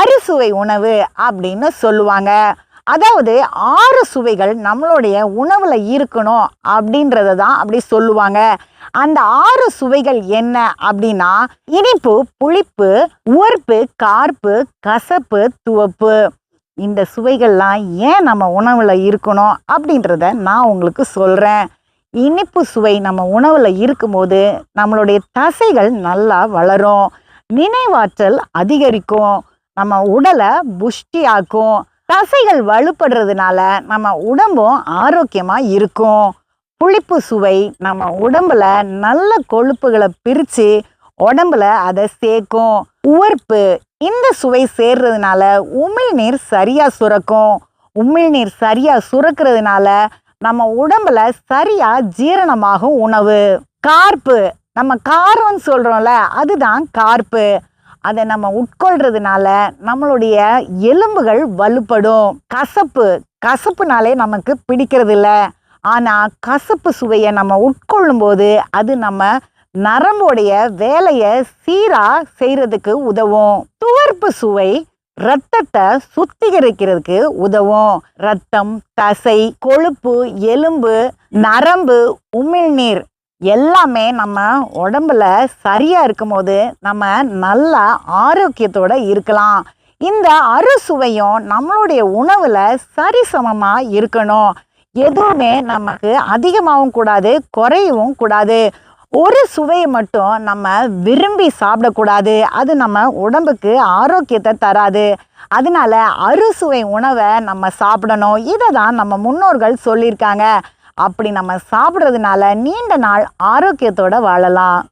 அறுசுவை உணவு அப்படின்னு சொல்லுவாங்க. அதாவது ஆறு சுவைகள் நம்மளுடைய உணவில் இருக்கணும் அப்படின்றத தான் அப்படி சொல்லுவாங்க. அந்த ஆறு சுவைகள் என்ன அப்படின்னா இனிப்பு புளிப்பு உவர்ப்பு கார்ப்பு கசப்பு துவப்பு. இந்த சுவைகள்லாம் ஏன் நம்ம உணவில் இருக்கணும் அப்படின்றத நான் உங்களுக்கு சொல்கிறேன் இனிப்பு சுவை நம்ம உணவில் இருக்கும்போது நம்மளுடைய தசைகள் நல்லா வளரும். நினைவாற்றல் அதிகரிக்கும். நம்ம உடலை புஷ்டியாக்கும் தசைகள் வலுப்படுறதுனால நம்ம உடம்பும் ஆரோக்கியமாக இருக்கும். புளிப்பு சுவை நம்ம உடம்புல நல்ல கொழுப்புகளை பிரித்து உடம்புல அதை சேர்க்கும். உவர்ப்பு இந்த சுவை சேர்றதுனால உமிழ்நீர் சரியாக சுரக்கும். உமிழ்நீர் சரியாக சுரக்கிறதுனால நம்ம உடம்புல சரியாக ஜீரணமாகும் உணவு. கார்ப்பு நம்ம காரம்னு சொல்கிறோம்ல அதுதான் கார்ப்பு. அதை நம்ம உட்கொள்றதுனால நம்மளுடைய எலும்புகள் வலுப்படும். கசப்பு கசப்புனாலே நமக்கு பிடிக்கிறது இல்லை ஆனால் கசப்பு சுவையை நம்ம உட்கொள்ளும் போது அது நம்ம நரம்புடைய வேலையை சீராக செய்கிறதுக்கு உதவும். துவர்ப்பு சுவை ரத்தத்தை சுத்திகரிக்கிறதுக்கு உதவும். ரத்தம் தசை கொழுப்பு எலும்பு நரம்பு உமிழ்நீர் எல்லாமே நம்ம உடம்புல சரியா இருக்கும்போது நம்ம நல்லா ஆரோக்கியத்தோட இருக்கலாம். இந்த அறுசுவையும் நம்மளுடைய உணவுல சரிசமமா இருக்கணும். எதுவுமே நமக்கு அதிகமாகவும் கூடாது குறையவும் கூடாது. ஒரு சுவையை மட்டும் நம்ம விரும்பி சாப்பிடக்கூடாது. அது நம்ம உடம்புக்கு ஆரோக்கியத்தை தராது. அதனால அறுசுவை உணவை நம்ம சாப்பிடணும். இதை தான் நம்ம முன்னோர்கள் சொல்லியிருக்காங்க. அப்படி நம்ம சாப்பிட்றதுனால நீண்ட நாள் ஆரோக்கியத்தோடு வாழலாம்.